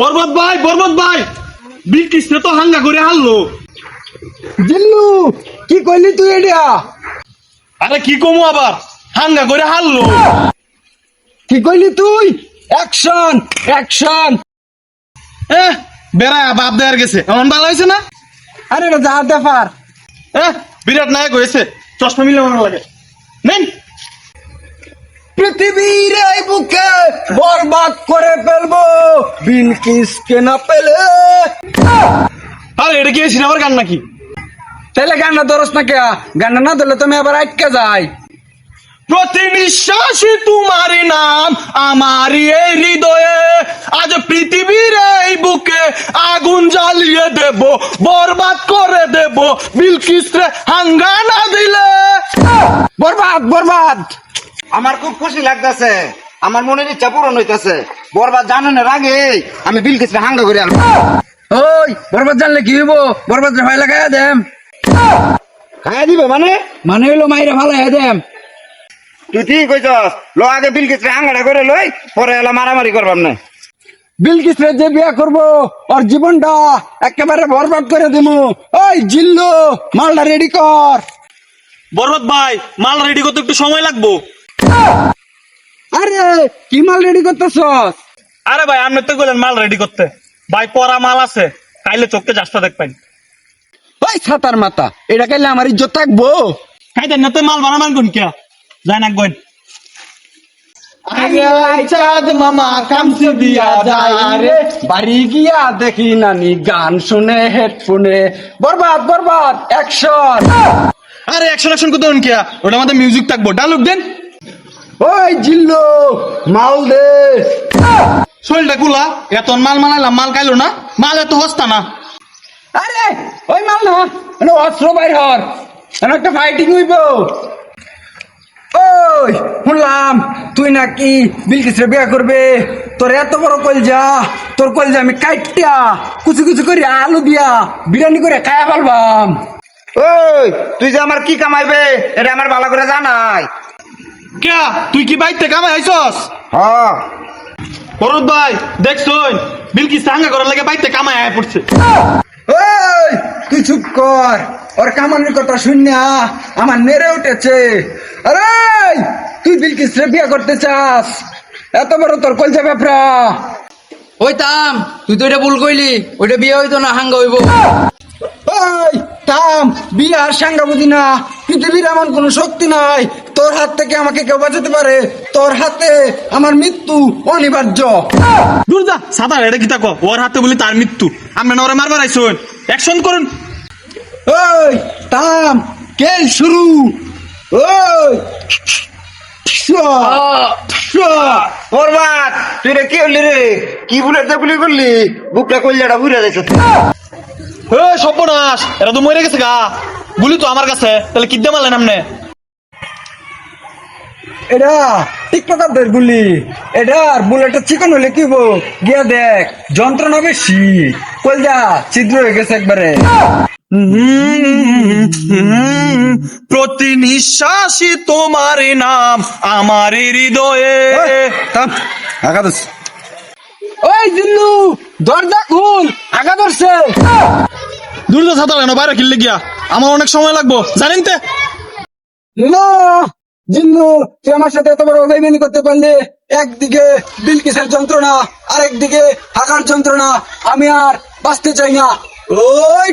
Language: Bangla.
বরবাদ ভাই বরবাদ ভাই। বিলকিসে তো হাঙ্গা করে হারলো। জিল্লু কি কইলি তুই এটা? আরে কি কমু আবার? হাঙ্গা করে হারলো। কি কইলি তুই? অ্যাকশন অ্যাকশন এ বেড়ায় বাপ দেয়ার গেছে। এমন ভালো হয়েছে না? আরে এটা যা দেফার এ বিরাট নায়ক হয়েছে। চশমা মিলে মনে লাগে। নেন। পৃথিবীর এই বুকে বরবাদ করে ফেলব বিলকিসকে না পেলে? আরে এটা কি সিনেমার গান নাকি? তাহলে গান্না ধরস না কে? গান্না না ধরলে তুমি আবার আটকে যাই। প্রতি নিঃশ্বাসে তোমার নাম আমার এই হৃদয়ে। আজ পৃথিবীর এই বুকে আগুন জ্বালিয়ে দেব বরবাদ করে দেব বিলকিস রে হাঙ্গা না দিলে? বরবাদ বরবাদ! আমার খুব খুশি লাগতেছে। আমার মনের ইচ্ছা পূরণ হইতেছে। বরবাদ জানানোর আগে আমি বিলকিসরে হাঙ্গা করে আনব। ওই বরবাদ জানলে কি হইব? বরবাদ রে ভাই লাগাই দেম। খাইয়া দিবে মানে? মানে হইল মাইরে ভালো হয়ে দেম। তুই ঠিক কইছস। লো আগে বিলকিসরে হাঙ্গাটা করে লই পরে এলা মারামারি করবাম না। বিলকিস রে যে বিয়া করব ওর জীবনটা একেবারে বরবাদ করে দিমু। ওই জিল্লু মালটা রেডি কর। বরবাদ ভাই মাল রেডি করতে একটু সময় লাগবো। আরে কি মাল রেডি করতেছস? আরে ভাই আপনি তো বললেন মাল রেডি করতে। ভাই পরা মাল আছে। কাইলে চোখকে যাস্তা দেখবেন। ওই ছাতার মাথা এটা কাইলে আমার ইজ্জত থাকব? খাইতেন না তো মাল বানাবেন কোন কে? যাই না গইন। চাঁদ মামা কামছে দিয়া যায় রে। বাড়ি গিয়া দেখি নানি গান শুনে হেডফোনে। বরবাদ বরবাদ অ্যাকশন আরে অ্যাকশন অ্যাকশন করতে হন কে? ওটা আমাদের মিউজিক থাকব। ডায়লগ দেন। ওই জিল্লু মাল দে। শরীরটা গুলা এত মাল মানাইলাম মাল খাইলো না মাল এত হস্তা না। আরে ওই মাল না মানে অস্ত্র বাইর হর একটা ফাইটিং হইব। ওই শুনলাম তুই নাকি বিলকিসরে বিয়া করবে তোর এত বড় কলজা তোর কলজা আমি কাইটিয়া কুচু কুচি করে আলু দিয়া বিরিয়ানি করে খায়া পারবাম ওই তুই যে আমার কি কামাইবে এটা আমার ভালো করে জানাই। কে? তুই কি বাইতে কামাই আইছস হ্যাঁ। করত ভাই দেখছই বিলকি সাঙ্গা করার লাগে বাইতে কামাই আয় পড়ছে। ওই তুই চুপ কর। ওর কামানের কথা শুননা আমার নেড়ে উঠেছে। আরে তুই বিলকিসরে বিয়া করতে চাস? এত বড় তোর কলজা ব্যাপরা। ওই তাম তুই তো এটা ভুল কইলি ওইটা বিয়ে হইতো না হাঙ্গা হইব। ওই থাম বিয়ার সাঙ্গা বুঝি না পৃথিবীর এমন কোনো শক্তি নাই তোর হাত থেকে আমাকে কেউ বাঁচাতে পারে তোর হাতে আমার মৃত্যু অনিবার্য। দূর যা সাদা এটা কি তাকো ওর হাতে বলি তার মৃত্যু। আপনি না ওরে মারবার আইছুন অ্যাকশন করুন। ওই থাম খেল শুরু। ওই তুই রে কি হলি রে? কি বুলেট বুলি করলি বুকটা কইলাটা বুড়ে যাইছ। এ সর্বনাশ! এটা তো মরে গেছে গা। গুলি তো আমার কাছে। তাহলে কি দিয়ে মারলেন আপনি এটা টিকটকারদের গুলি। এটার বুলেটটা চিকন হলে কি গিয়া দেখ যন্ত্রণা বেশি। কলজা ছিদ্র হয়ে গেছে একবারে। প্রতি নিঃশ্বাসই তোমার নাম আমার হৃদয়ে। আগাদস ওই জিল্লু দরজা খুল আগা ধরছে। দূর যা সাদা কেন বাইরে কিনলে গিয়া। আমার অনেক সময় লাগবো। জানেন তে? না জিল্লু তুই আমার সাথে এত বড় বেইমানি করতে পারলে একদিকে বিলকিসের যন্ত্রণা আরেকদিকে হাঁকার যন্ত্রণা আমি আর বাঁচতে চাই না। ওই